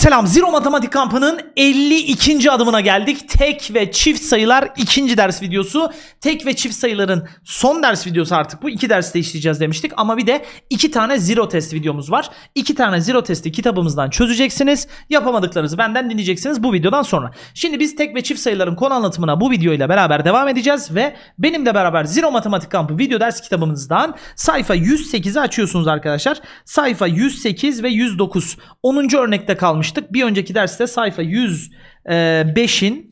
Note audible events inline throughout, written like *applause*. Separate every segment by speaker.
Speaker 1: selam. Zero Matematik Kampı'nın 52. adımına geldik. Tek ve çift sayılar ikinci ders videosu. Tek ve çift sayıların son ders videosu artık bu. iki derste işleyeceğiz demiştik. Ama bir de iki tane zero test videomuz var. İki tane zero testi kitabımızdan çözeceksiniz. Yapamadıklarınızı benden dinleyeceksiniz bu videodan sonra. Şimdi biz tek ve çift sayıların konu anlatımına bu videoyla beraber devam edeceğiz. Ve benimle beraber Zero Matematik Kampı video ders kitabımızdan sayfa 108'i açıyorsunuz arkadaşlar. Sayfa 108 ve 109. 10. örnekte kalmıştık. Bir önceki derste sayfa 105'in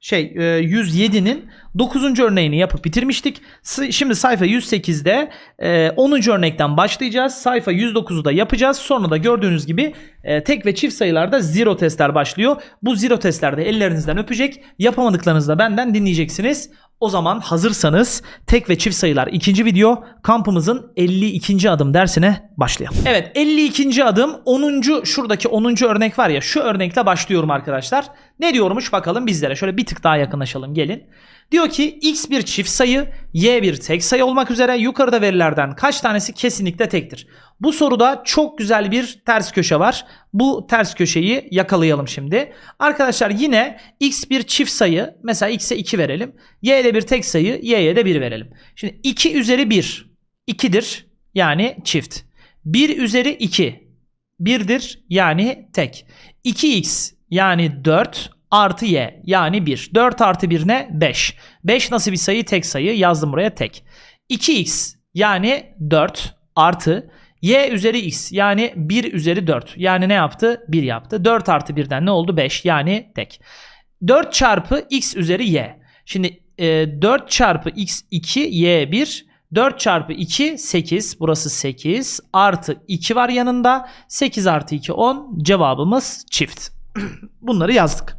Speaker 1: şey e, 107'nin 9. örneğini yapıp bitirmiştik. Şimdi sayfa 108'de e, 10. örnekten başlayacağız. Sayfa 109'u da yapacağız. Sonra da gördüğünüz gibi e, tek ve çift sayılarda zero testler başlıyor. Bu zero testlerde ellerinizden öpecek. Yapamadıklarınızı da benden dinleyeceksiniz. O zaman hazırsanız tek ve çift sayılar ikinci video kampımızın 52. adım dersine başlayalım. Evet 52. adım 10. şuradaki 10. örnek var ya şu örnekle başlıyorum arkadaşlar. Ne diyormuş bakalım bizlere şöyle bir tık daha yakınlaşalım gelin. Diyor ki x bir çift sayı, y bir tek sayı olmak üzere yukarıda verilerden kaç tanesi kesinlikle tektir? Bu soruda çok güzel bir ters köşe var. Bu ters köşeyi yakalayalım şimdi. Arkadaşlar yine x bir çift sayı, mesela x'e 2 verelim. y'ye de bir tek sayı, y'ye de 1 verelim. Şimdi 2 üzeri 1, 2'dir yani çift. 1 üzeri 2, 1'dir yani tek. 2x yani 4 artı y yani 1. 4 artı 1 ne? 5. 5 nasıl bir sayı? Tek sayı. Yazdım buraya tek. 2x yani 4 artı y üzeri x yani 1 üzeri 4. Yani ne yaptı? 1 yaptı. 4 artı 1'den ne oldu? 5 yani tek. 4 çarpı x üzeri y. Şimdi e, 4 çarpı x 2 y 1 4 çarpı 2 8 burası 8 artı 2 var yanında 8 artı 2 10 cevabımız çift. *clears throat* Bunları yazdık.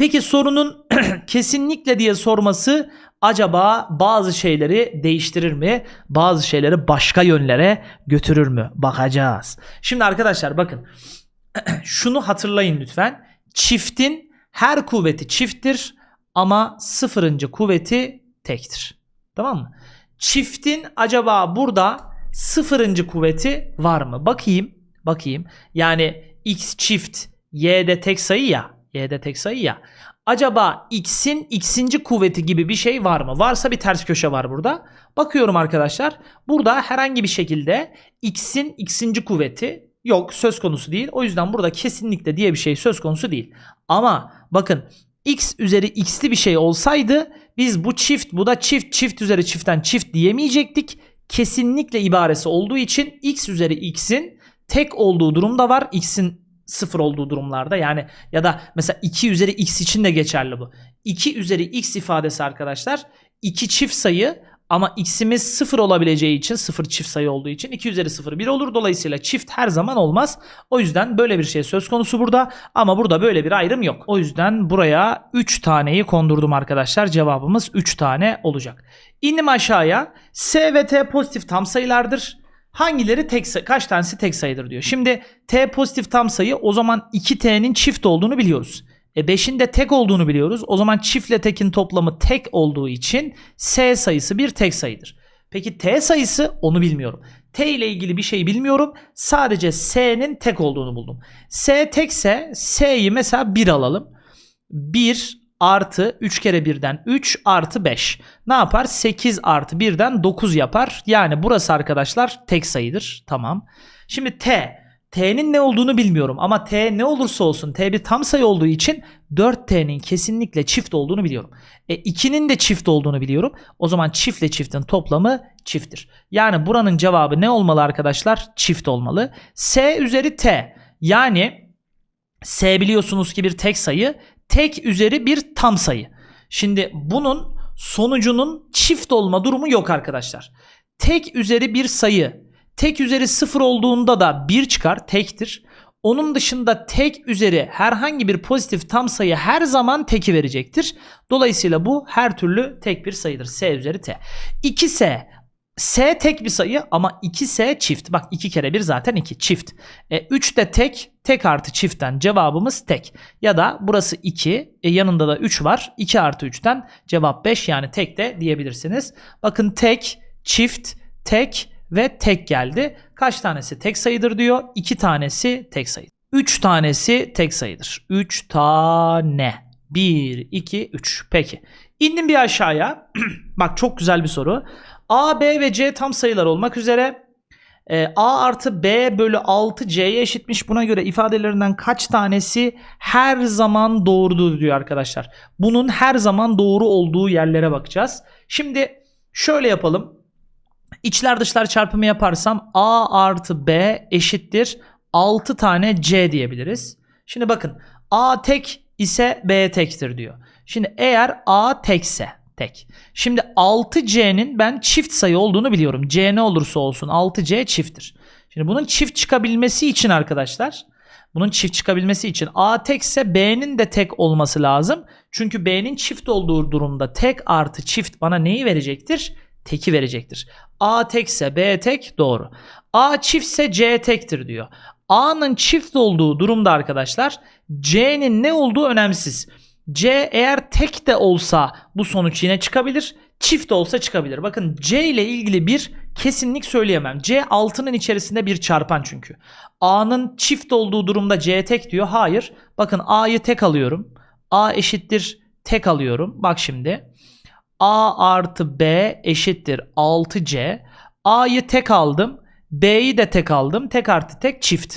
Speaker 1: Peki sorunun *clears throat* kesinlikle diye sorması acaba bazı şeyleri değiştirir mi? Bazı şeyleri başka yönlere götürür mü? Bakacağız. Şimdi arkadaşlar bakın. *clears throat* Şunu hatırlayın lütfen. Çiftin her kuvveti çifttir ama sıfırıncı kuvveti tektir. Tamam mı? Çiftin acaba burada sıfırıncı kuvveti var mı? Bakayım. Bakayım. Yani x çift y'de tek sayı ya. Y'de tek sayı ya. Acaba x'in x'inci kuvveti gibi bir şey var mı? Varsa bir ters köşe var burada. Bakıyorum arkadaşlar. Burada herhangi bir şekilde x'in x'inci kuvveti yok söz konusu değil. O yüzden burada kesinlikle diye bir şey söz konusu değil. Ama bakın x üzeri x'li bir şey olsaydı biz bu çift bu da çift çift üzeri çiftten çift diyemeyecektik. Kesinlikle ibaresi olduğu için x üzeri x'in tek olduğu durumda var. x'in sıfır olduğu durumlarda yani ya da mesela 2 üzeri x için de geçerli bu. 2 üzeri x ifadesi arkadaşlar 2 çift sayı ama x'imiz sıfır olabileceği için sıfır çift sayı olduğu için 2 üzeri 0 1 olur. Dolayısıyla çift her zaman olmaz. O yüzden böyle bir şey söz konusu burada ama burada böyle bir ayrım yok. O yüzden buraya 3 taneyi kondurdum arkadaşlar. Cevabımız 3 tane olacak. İndim aşağıya. S ve T pozitif tam sayılardır. Hangileri tek kaç tanesi tek sayıdır diyor. Şimdi t pozitif tam sayı o zaman 2t'nin çift olduğunu biliyoruz. E 5'in de tek olduğunu biliyoruz. O zaman çiftle tekin toplamı tek olduğu için s sayısı bir tek sayıdır. Peki t sayısı onu bilmiyorum. T ile ilgili bir şey bilmiyorum. Sadece s'nin tek olduğunu buldum. S tekse s'yi mesela 1 alalım. 1 artı 3 kere 1'den 3 artı 5. Ne yapar? 8 artı 1'den 9 yapar. Yani burası arkadaşlar tek sayıdır. Tamam. Şimdi t. T'nin ne olduğunu bilmiyorum ama t ne olursa olsun t bir tam sayı olduğu için 4t'nin kesinlikle çift olduğunu biliyorum. E 2'nin de çift olduğunu biliyorum. O zaman çiftle çiftin toplamı çifttir. Yani buranın cevabı ne olmalı arkadaşlar? Çift olmalı. S üzeri t. Yani S biliyorsunuz ki bir tek sayı tek üzeri bir tam sayı. Şimdi bunun sonucunun çift olma durumu yok arkadaşlar. Tek üzeri bir sayı tek üzeri sıfır olduğunda da 1 çıkar tektir. Onun dışında tek üzeri herhangi bir pozitif tam sayı her zaman teki verecektir. Dolayısıyla bu her türlü tek bir sayıdır. S üzeri t. 2S S tek bir sayı ama 2S çift. Bak 2 kere 1 zaten 2 çift. E, 3 de tek. Tek artı çiftten cevabımız tek. Ya da burası 2. E, yanında da 3 var. 2 artı 3'ten cevap 5 yani tek de diyebilirsiniz. Bakın tek, çift, tek ve tek geldi. Kaç tanesi tek sayıdır diyor. 2 tanesi tek sayı. 3 tanesi tek sayıdır. 3 tane. 1, 2, 3. Peki. İndim bir aşağıya. *clears throat* Bak çok güzel bir soru. A, B ve C tam sayılar olmak üzere e, A artı B bölü 6 C'ye eşitmiş. Buna göre ifadelerinden kaç tanesi her zaman doğrudur diyor arkadaşlar. Bunun her zaman doğru olduğu yerlere bakacağız. Şimdi şöyle yapalım. İçler dışlar çarpımı yaparsam A artı B eşittir 6 tane C diyebiliriz. Şimdi bakın A tek ise B tektir diyor. Şimdi eğer A tekse tek. Şimdi 6C'nin ben çift sayı olduğunu biliyorum. C ne olursa olsun 6C çifttir. Şimdi bunun çift çıkabilmesi için arkadaşlar bunun çift çıkabilmesi için A tekse B'nin de tek olması lazım. Çünkü B'nin çift olduğu durumda tek artı çift bana neyi verecektir? Teki verecektir. A tekse B tek doğru. A çiftse C tektir diyor. A'nın çift olduğu durumda arkadaşlar C'nin ne olduğu önemsiz. C eğer tek de olsa bu sonuç yine çıkabilir. Çift de olsa çıkabilir. Bakın C ile ilgili bir kesinlik söyleyemem. C 6'nın içerisinde bir çarpan çünkü. A'nın çift olduğu durumda C tek diyor. Hayır. Bakın A'yı tek alıyorum. A eşittir tek alıyorum. Bak şimdi. A artı B eşittir 6C. A'yı tek aldım. B'yi de tek aldım. Tek artı tek çift.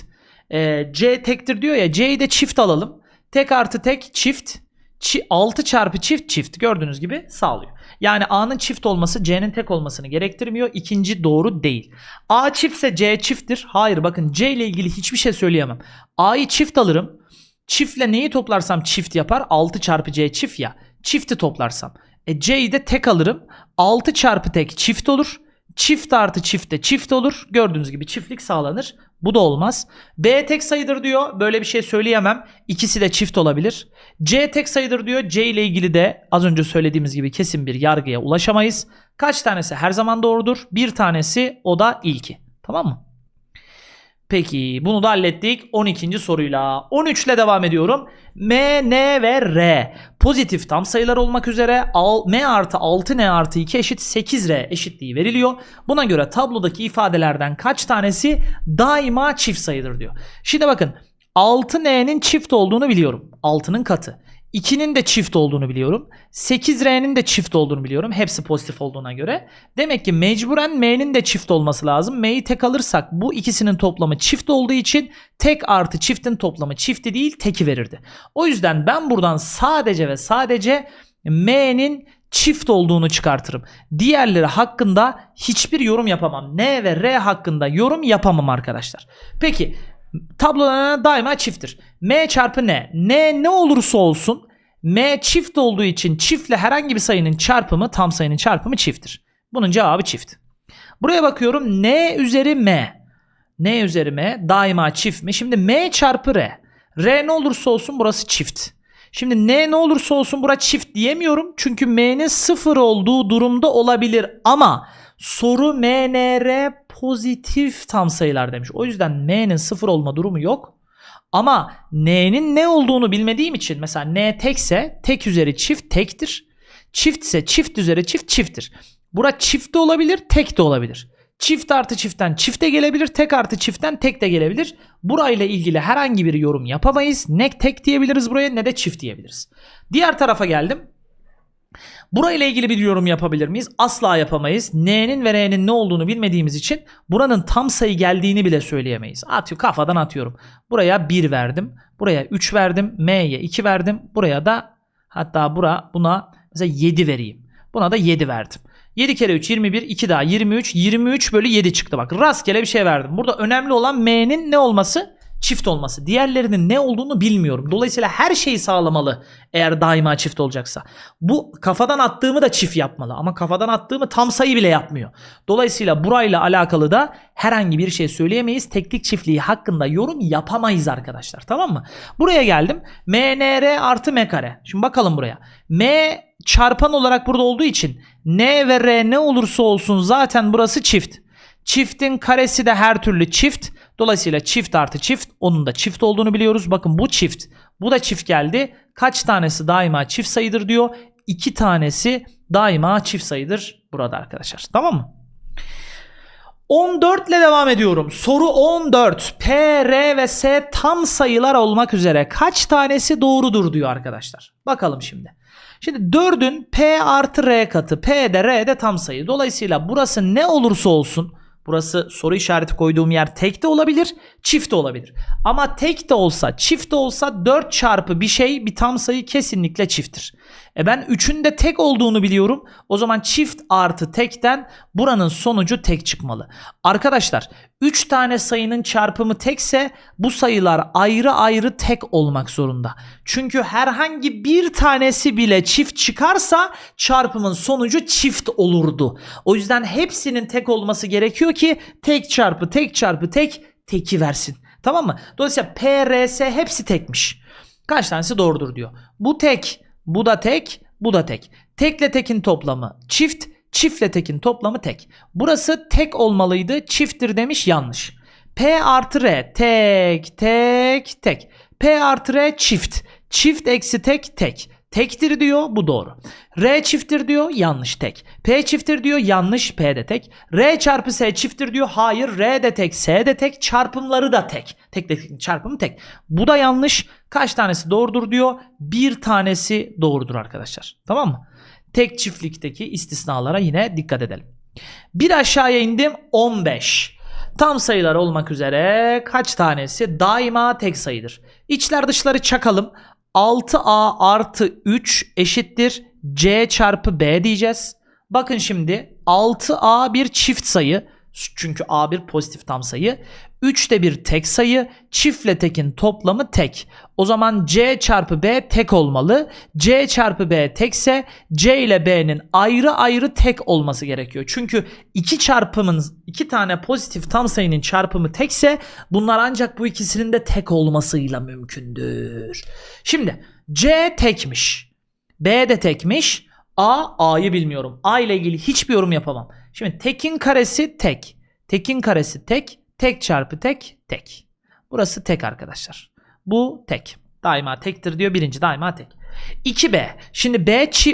Speaker 1: Ee, C tektir diyor ya. C'yi de çift alalım. Tek artı tek çift. Çi- 6 çarpı çift çift gördüğünüz gibi sağlıyor. Yani A'nın çift olması C'nin tek olmasını gerektirmiyor. İkinci doğru değil. A çiftse C çifttir. Hayır bakın C ile ilgili hiçbir şey söyleyemem. A'yı çift alırım. Çiftle neyi toplarsam çift yapar. 6 çarpı C çift ya. Çifti toplarsam. E C'yi de tek alırım. 6 çarpı tek çift olur. Çift artı çift de çift olur. Gördüğünüz gibi çiftlik sağlanır. Bu da olmaz. B tek sayıdır diyor. Böyle bir şey söyleyemem. İkisi de çift olabilir. C tek sayıdır diyor. C ile ilgili de az önce söylediğimiz gibi kesin bir yargıya ulaşamayız. Kaç tanesi her zaman doğrudur? Bir tanesi o da ilki. Tamam mı? Peki bunu da hallettik 12. soruyla. 13 ile devam ediyorum. M, N ve R pozitif tam sayılar olmak üzere M artı 6 N artı 2 eşit 8R eşitliği veriliyor. Buna göre tablodaki ifadelerden kaç tanesi daima çift sayıdır diyor. Şimdi bakın 6N'nin çift olduğunu biliyorum. 6'nın katı. 2'nin de çift olduğunu biliyorum. 8R'nin de çift olduğunu biliyorum. Hepsi pozitif olduğuna göre. Demek ki mecburen M'nin de çift olması lazım. M'yi tek alırsak bu ikisinin toplamı çift olduğu için tek artı çiftin toplamı çifti değil teki verirdi. O yüzden ben buradan sadece ve sadece M'nin çift olduğunu çıkartırım. Diğerleri hakkında hiçbir yorum yapamam. N ve R hakkında yorum yapamam arkadaşlar. Peki tablolarına daima çifttir. M çarpı N. N ne olursa olsun M çift olduğu için çiftle herhangi bir sayının çarpımı tam sayının çarpımı çifttir. Bunun cevabı çift. Buraya bakıyorum N üzeri M. N üzeri M daima çift mi? Şimdi M çarpı R. R ne olursa olsun burası çift. Şimdi N ne olursa olsun bura çift diyemiyorum. Çünkü M'nin sıfır olduğu durumda olabilir. Ama soru M, N, R pozitif tam sayılar demiş. O yüzden M'nin sıfır olma durumu yok. Ama N'nin ne olduğunu bilmediğim için mesela N tekse tek üzeri çift tektir. Çiftse çift üzeri çift çifttir. Bura çift de olabilir, tek de olabilir. Çift artı çiftten çift de gelebilir, tek artı çiftten tek de gelebilir. Burayla ilgili herhangi bir yorum yapamayız. Ne tek diyebiliriz buraya ne de çift diyebiliriz. Diğer tarafa geldim. Burayla ilgili bir yorum yapabilir miyiz? Asla yapamayız. N'nin ve R'nin ne olduğunu bilmediğimiz için buranın tam sayı geldiğini bile söyleyemeyiz. Atıyor kafadan atıyorum. Buraya 1 verdim. Buraya 3 verdim. M'ye 2 verdim. Buraya da hatta bura buna mesela 7 vereyim. Buna da 7 verdim. 7 kere 3 21 2 daha 23 23 bölü 7 çıktı bak rastgele bir şey verdim. Burada önemli olan M'nin ne olması? Çift olması. Diğerlerinin ne olduğunu bilmiyorum. Dolayısıyla her şeyi sağlamalı eğer daima çift olacaksa. Bu kafadan attığımı da çift yapmalı ama kafadan attığımı tam sayı bile yapmıyor. Dolayısıyla burayla alakalı da herhangi bir şey söyleyemeyiz. Teklik çiftliği hakkında yorum yapamayız arkadaşlar. Tamam mı? Buraya geldim. M, N, R artı M kare. Şimdi bakalım buraya. M çarpan olarak burada olduğu için N ve R ne olursa olsun zaten burası çift. Çiftin karesi de her türlü çift. Dolayısıyla çift artı çift onun da çift olduğunu biliyoruz. Bakın bu çift. Bu da çift geldi. Kaç tanesi daima çift sayıdır diyor. İki tanesi daima çift sayıdır burada arkadaşlar. Tamam mı? 14 ile devam ediyorum. Soru 14. P, R ve S tam sayılar olmak üzere kaç tanesi doğrudur diyor arkadaşlar. Bakalım şimdi. Şimdi 4'ün P artı R katı. P de R de tam sayı. Dolayısıyla burası ne olursa olsun Burası soru işareti koyduğum yer tek de olabilir, çift de olabilir. Ama tek de olsa, çift de olsa 4 çarpı bir şey bir tam sayı kesinlikle çifttir. E ben 3'ün de tek olduğunu biliyorum. O zaman çift artı tekten buranın sonucu tek çıkmalı. Arkadaşlar 3 tane sayının çarpımı tekse bu sayılar ayrı ayrı tek olmak zorunda. Çünkü herhangi bir tanesi bile çift çıkarsa çarpımın sonucu çift olurdu. O yüzden hepsinin tek olması gerekiyor ki tek çarpı tek çarpı tek teki versin. Tamam mı? Dolayısıyla P, R, S hepsi tekmiş. Kaç tanesi doğrudur diyor. Bu tek, bu da tek, bu da tek. Tekle tekin toplamı çift, çiftle tekin toplamı tek. Burası tek olmalıydı. Çifttir demiş yanlış. P artı R tek, tek, tek. P artı R çift. Çift eksi tek, tek. Tektir diyor bu doğru. R çifttir diyor yanlış tek. P çifttir diyor yanlış P de tek. R çarpı S çifttir diyor hayır R de tek S de tek çarpımları da tek. Tek tek çarpımı tek. Bu da yanlış. Kaç tanesi doğrudur diyor. Bir tanesi doğrudur arkadaşlar. Tamam mı? Tek çiftlikteki istisnalara yine dikkat edelim. Bir aşağıya indim 15. Tam sayılar olmak üzere kaç tanesi daima tek sayıdır. İçler dışları çakalım. 6a artı 3 eşittir c çarpı b diyeceğiz. Bakın şimdi 6a bir çift sayı. Çünkü a bir pozitif tam sayı. 3 de bir tek sayı. Çiftle tekin toplamı tek. O zaman c çarpı b tek olmalı. c çarpı b tekse c ile b'nin ayrı ayrı tek olması gerekiyor. Çünkü iki çarpımın iki tane pozitif tam sayının çarpımı tekse bunlar ancak bu ikisinin de tek olmasıyla mümkündür. Şimdi c tekmiş. B de tekmiş. A, A'yı bilmiyorum. A ile ilgili hiçbir yorum yapamam. Şimdi tekin karesi tek. Tekin karesi tek. Tek çarpı tek, tek. Burası tek arkadaşlar. Bu tek. Daima tektir diyor. Birinci daima tek. 2B. Şimdi B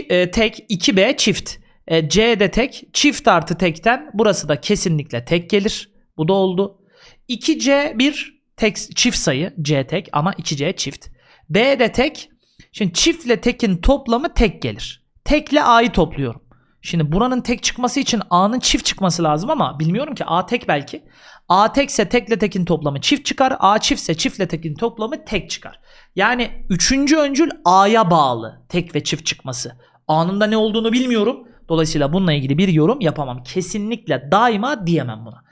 Speaker 1: e, tek, 2B çift. E, C de tek. Çift artı tekten burası da kesinlikle tek gelir. Bu da oldu. 2C bir tek çift sayı. C tek ama 2C çift. B de tek. Şimdi çiftle tekin toplamı tek gelir. Tekle A'yı topluyorum. Şimdi buranın tek çıkması için A'nın çift çıkması lazım ama bilmiyorum ki A tek belki. A tekse tekle tekin toplamı çift çıkar. A çiftse çiftle tekin toplamı tek çıkar. Yani üçüncü öncül A'ya bağlı tek ve çift çıkması. A'nın da ne olduğunu bilmiyorum. Dolayısıyla bununla ilgili bir yorum yapamam. Kesinlikle daima diyemem buna.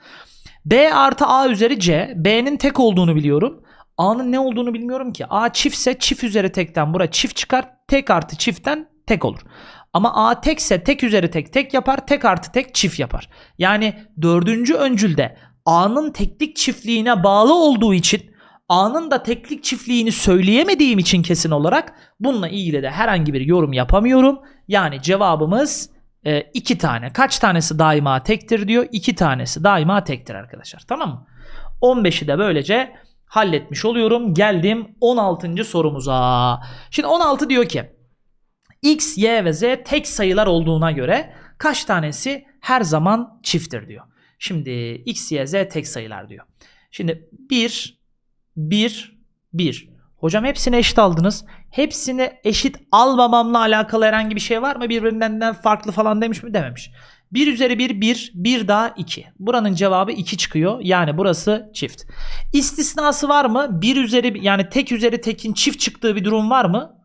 Speaker 1: B artı A üzeri C. B'nin tek olduğunu biliyorum. A'nın ne olduğunu bilmiyorum ki. A çiftse çift üzeri tekten bura çift çıkar. Tek artı çiftten tek olur. Ama A tekse tek üzeri tek tek yapar. Tek artı tek çift yapar. Yani dördüncü öncülde A'nın teklik çiftliğine bağlı olduğu için A'nın da teklik çiftliğini söyleyemediğim için kesin olarak bununla ilgili de herhangi bir yorum yapamıyorum. Yani cevabımız e, iki tane. Kaç tanesi daima tektir diyor. İki tanesi daima tektir arkadaşlar. Tamam mı? 15'i de böylece halletmiş oluyorum. Geldim 16. sorumuza. Şimdi 16 diyor ki X, Y ve Z tek sayılar olduğuna göre kaç tanesi her zaman çifttir diyor. Şimdi X, Y, Z tek sayılar diyor. Şimdi 1, 1, 1. Hocam hepsini eşit aldınız. Hepsini eşit almamamla alakalı herhangi bir şey var mı? Birbirinden farklı falan demiş mi? Dememiş. 1 üzeri 1 1 1 daha 2. Buranın cevabı 2 çıkıyor. Yani burası çift. İstisnası var mı? 1 üzeri yani tek üzeri tekin çift çıktığı bir durum var mı?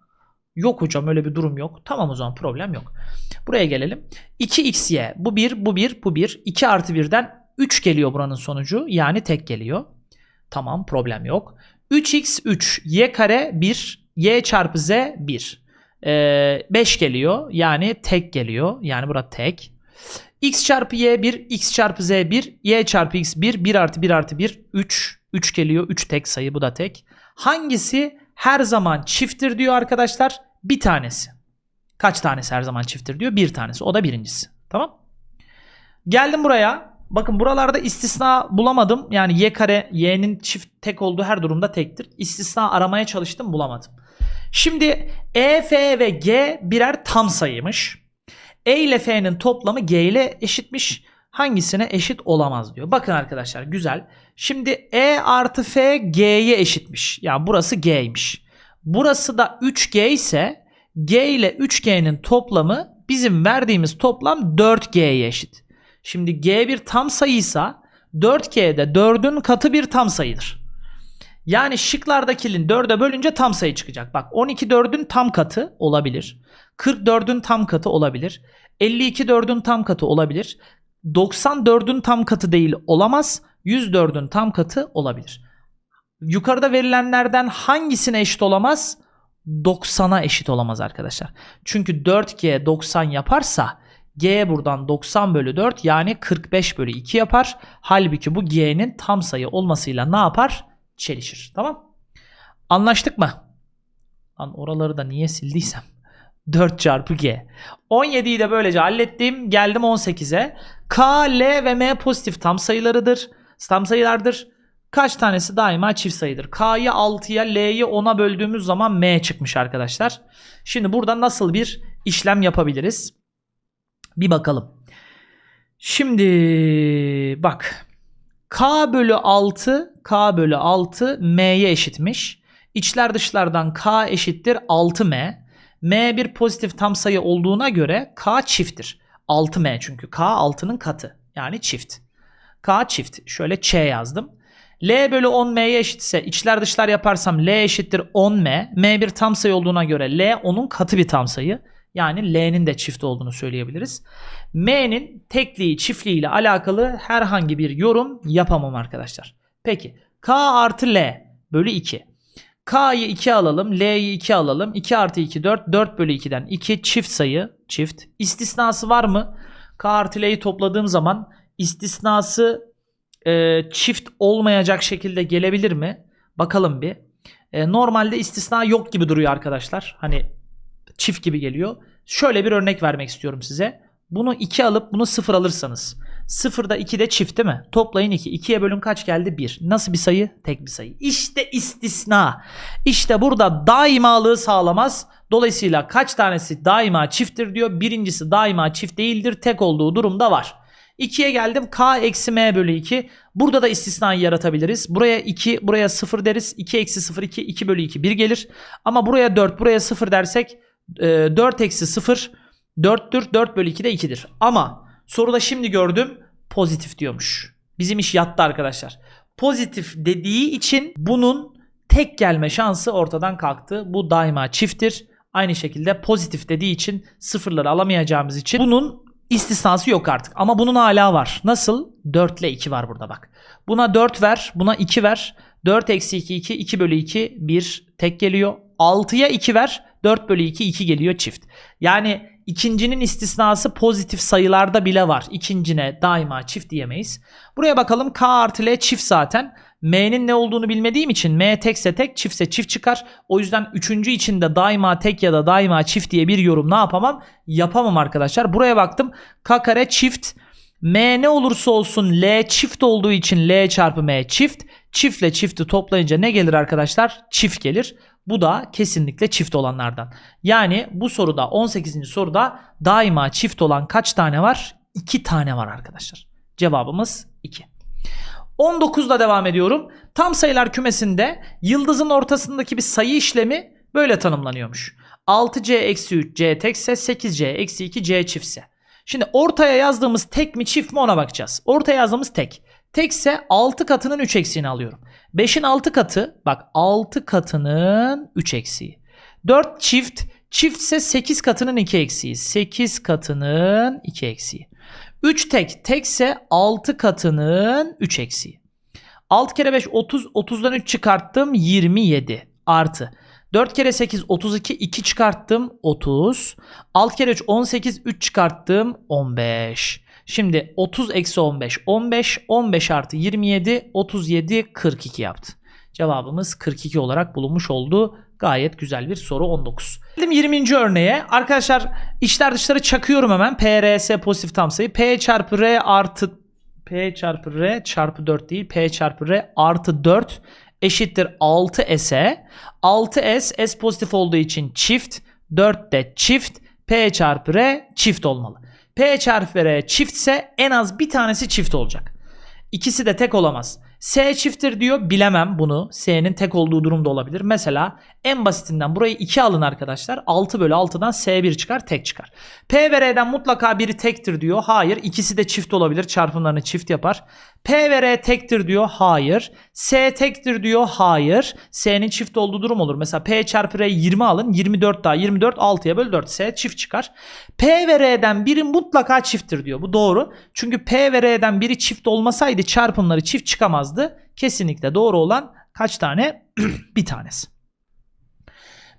Speaker 1: Yok hocam öyle bir durum yok. Tamam o zaman problem yok. Buraya gelelim. 2xy bu 1 bu 1 bu 1. 2 artı 1'den 3 geliyor buranın sonucu. Yani tek geliyor. Tamam problem yok. 3x 3 y kare 1 y çarpı z 1. Ee, 5 geliyor. Yani tek geliyor. Yani burada tek. x çarpı y 1 x çarpı z 1 y çarpı x 1 1 artı 1 artı 1 3 3 geliyor. 3 tek sayı bu da tek. Hangisi her zaman çifttir diyor arkadaşlar. Bir tanesi. Kaç tanesi her zaman çifttir diyor? Bir tanesi. O da birincisi. Tamam. Geldim buraya. Bakın buralarda istisna bulamadım. Yani y kare y'nin çift tek olduğu her durumda tektir. İstisna aramaya çalıştım bulamadım. Şimdi e, f ve g birer tam sayıymış. E ile f'nin toplamı g ile eşitmiş. Hangisine eşit olamaz diyor. Bakın arkadaşlar güzel. Şimdi E artı F G'ye eşitmiş. Yani burası G'ymiş. Burası da 3G ise G ile 3G'nin toplamı bizim verdiğimiz toplam 4G'ye eşit. Şimdi G bir tam sayıysa 4G'de 4'ün katı bir tam sayıdır. Yani şıklardakinin 4'e bölünce tam sayı çıkacak. Bak 12 4'ün tam katı olabilir. 44'ün tam katı olabilir. 52 4'ün tam katı olabilir. 94'ün tam katı değil olamaz. 104'ün tam katı olabilir. Yukarıda verilenlerden hangisine eşit olamaz? 90'a eşit olamaz arkadaşlar. Çünkü 4G 90 yaparsa G buradan 90 bölü 4 yani 45 bölü 2 yapar. Halbuki bu G'nin tam sayı olmasıyla ne yapar? Çelişir. Tamam. Anlaştık mı? Lan oraları da niye sildiysem. 4 çarpı G. 17'yi de böylece hallettim. Geldim 18'e. K, L ve M pozitif tam sayılarıdır. Tam sayılardır. Kaç tanesi daima çift sayıdır? K'yı 6'ya, L'yi 10'a böldüğümüz zaman M çıkmış arkadaşlar. Şimdi burada nasıl bir işlem yapabiliriz? Bir bakalım. Şimdi bak. K bölü 6, K bölü 6 M'ye eşitmiş. İçler dışlardan K eşittir 6M. M bir pozitif tam sayı olduğuna göre K çifttir. 6M çünkü. K 6'nın katı. Yani çift. K çift. Şöyle Ç yazdım. L bölü 10 M'ye eşitse içler dışlar yaparsam L eşittir 10M. M bir tam sayı olduğuna göre L onun katı bir tam sayı. Yani L'nin de çift olduğunu söyleyebiliriz. M'nin tekliği çiftliği ile alakalı herhangi bir yorum yapamam arkadaşlar. Peki K artı L bölü 2. K'yı 2 alalım. L'yi 2 alalım. 2 artı 2 4. 4 bölü 2'den 2 çift sayı. Çift. İstisnası var mı? K topladığım zaman istisnası e, çift olmayacak şekilde gelebilir mi? Bakalım bir. E, normalde istisna yok gibi duruyor arkadaşlar. Hani çift gibi geliyor. Şöyle bir örnek vermek istiyorum size. Bunu 2 alıp bunu 0 alırsanız. 0'da 2 de çift değil mi? Toplayın 2. 2'ye bölün kaç geldi? 1. Nasıl bir sayı? Tek bir sayı. İşte istisna. İşte burada daimalığı sağlamaz. Dolayısıyla kaç tanesi daima çifttir diyor. Birincisi daima çift değildir. Tek olduğu durumda var. 2'ye geldim. K eksi M bölü 2. Burada da istisnayı yaratabiliriz. Buraya 2, buraya 0 deriz. 2 eksi 0, 2, 2 bölü 2, 1 gelir. Ama buraya 4, buraya 0 dersek 4 eksi 0 4'tür. 4 bölü 2 de 2'dir. Ama soruda şimdi gördüm pozitif diyormuş. Bizim iş yattı arkadaşlar. Pozitif dediği için bunun tek gelme şansı ortadan kalktı. Bu daima çifttir. Aynı şekilde pozitif dediği için sıfırları alamayacağımız için bunun istisnası yok artık. Ama bunun hala var. Nasıl? 4 ile 2 var burada bak. Buna 4 ver. Buna 2 ver. 4 eksi 2 2. 2 bölü 2 1 tek geliyor. 6'ya 2 ver. 4 bölü 2 2 geliyor çift. Yani ikincinin istisnası pozitif sayılarda bile var. İkincine daima çift diyemeyiz. Buraya bakalım K artı L çift zaten. M'nin ne olduğunu bilmediğim için M tekse tek çiftse çift çıkar. O yüzden üçüncü içinde daima tek ya da daima çift diye bir yorum ne yapamam? Yapamam arkadaşlar. Buraya baktım. K kare çift. M ne olursa olsun L çift olduğu için L çarpı M çift. Çiftle çifti toplayınca ne gelir arkadaşlar? Çift gelir. Bu da kesinlikle çift olanlardan. Yani bu soruda 18. soruda daima çift olan kaç tane var? 2 tane var arkadaşlar. Cevabımız 2. 19'da devam ediyorum. Tam sayılar kümesinde yıldızın ortasındaki bir sayı işlemi böyle tanımlanıyormuş. 6C eksi 3 C tekse 8C eksi 2 C çiftse. Şimdi ortaya yazdığımız tek mi çift mi ona bakacağız. Ortaya yazdığımız tek. Tekse 6 katının 3 eksiğini alıyorum. 5'in 6 katı bak 6 katının 3 eksiği. 4 çift çiftse 8 katının 2 eksiği. 8 katının 2 eksiği. 3 tek tekse 6 katının 3 eksiği. 6 kere 5 30 30'dan 3 çıkarttım 27 artı 4 kere 8 32 2 çıkarttım 30 6 kere 3 18 3 çıkarttım 15 Şimdi 30 eksi 15 15 15 artı 27 37 42 yaptı. Cevabımız 42 olarak bulunmuş oldu. Gayet güzel bir soru 19. Geldim 20. örneğe. Arkadaşlar içler dışları çakıyorum hemen. P, R, S pozitif tam sayı. P çarpı R artı P çarpı R çarpı 4 değil. P çarpı R artı 4 eşittir 6S'e. 6S S pozitif olduğu için çift. 4 de çift. P çarpı R çift olmalı. P çarpı R çiftse en az bir tanesi çift olacak. İkisi de tek olamaz. S çifttir diyor. Bilemem bunu. S'nin tek olduğu durumda olabilir. Mesela en basitinden burayı 2 alın arkadaşlar. 6 bölü 6'dan S1 çıkar tek çıkar. P ve R'den mutlaka biri tektir diyor. Hayır. İkisi de çift olabilir. Çarpımlarını çift yapar. P ve R tektir diyor. Hayır. S tektir diyor. Hayır. S'nin çift olduğu durum olur. Mesela P çarpı R 20 alın. 24 daha 24 6'ya böl 4. S çift çıkar. P ve R'den biri mutlaka çifttir diyor. Bu doğru. Çünkü P ve R'den biri çift olmasaydı çarpımları çift çıkamazdı. Kesinlikle doğru olan kaç tane? *clears throat* bir tanesi.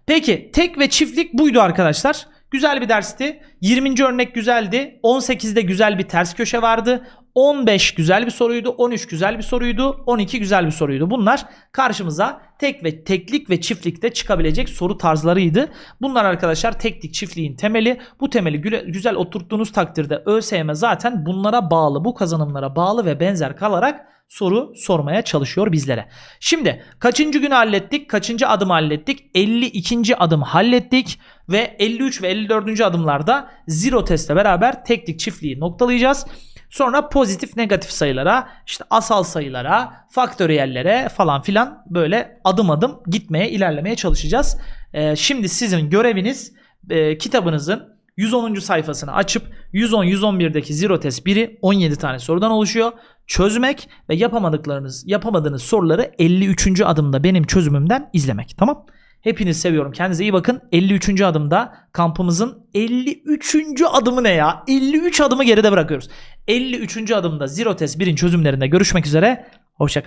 Speaker 1: Peki tek ve çiftlik buydu arkadaşlar. Güzel bir dersti. 20. örnek güzeldi. 18'de güzel bir ters köşe vardı. 15 güzel bir soruydu. 13 güzel bir soruydu. 12 güzel bir soruydu. Bunlar karşımıza tek ve teklik ve çiftlikte çıkabilecek soru tarzlarıydı. Bunlar arkadaşlar teklik çiftliğin temeli. Bu temeli güzel oturttuğunuz takdirde ÖSYM zaten bunlara bağlı, bu kazanımlara bağlı ve benzer kalarak soru sormaya çalışıyor bizlere. Şimdi kaçıncı günü hallettik? Kaçıncı adımı hallettik? 52. adım hallettik ve 53 ve 54. adımlarda zero testle beraber teklik çiftliği noktalayacağız. Sonra pozitif negatif sayılara, işte asal sayılara, faktöriyellere falan filan böyle adım adım gitmeye, ilerlemeye çalışacağız. Ee, şimdi sizin göreviniz e, kitabınızın 110. sayfasını açıp 110-111'deki zero test 1'i 17 tane sorudan oluşuyor. Çözmek ve yapamadıklarınız, yapamadığınız soruları 53. adımda benim çözümümden izlemek. Tamam? Hepinizi seviyorum. Kendinize iyi bakın. 53. adımda kampımızın 53. adımı ne ya? 53 adımı geride bırakıyoruz. 53. adımda Zero Test 1'in çözümlerinde görüşmek üzere. Hoşçakalın.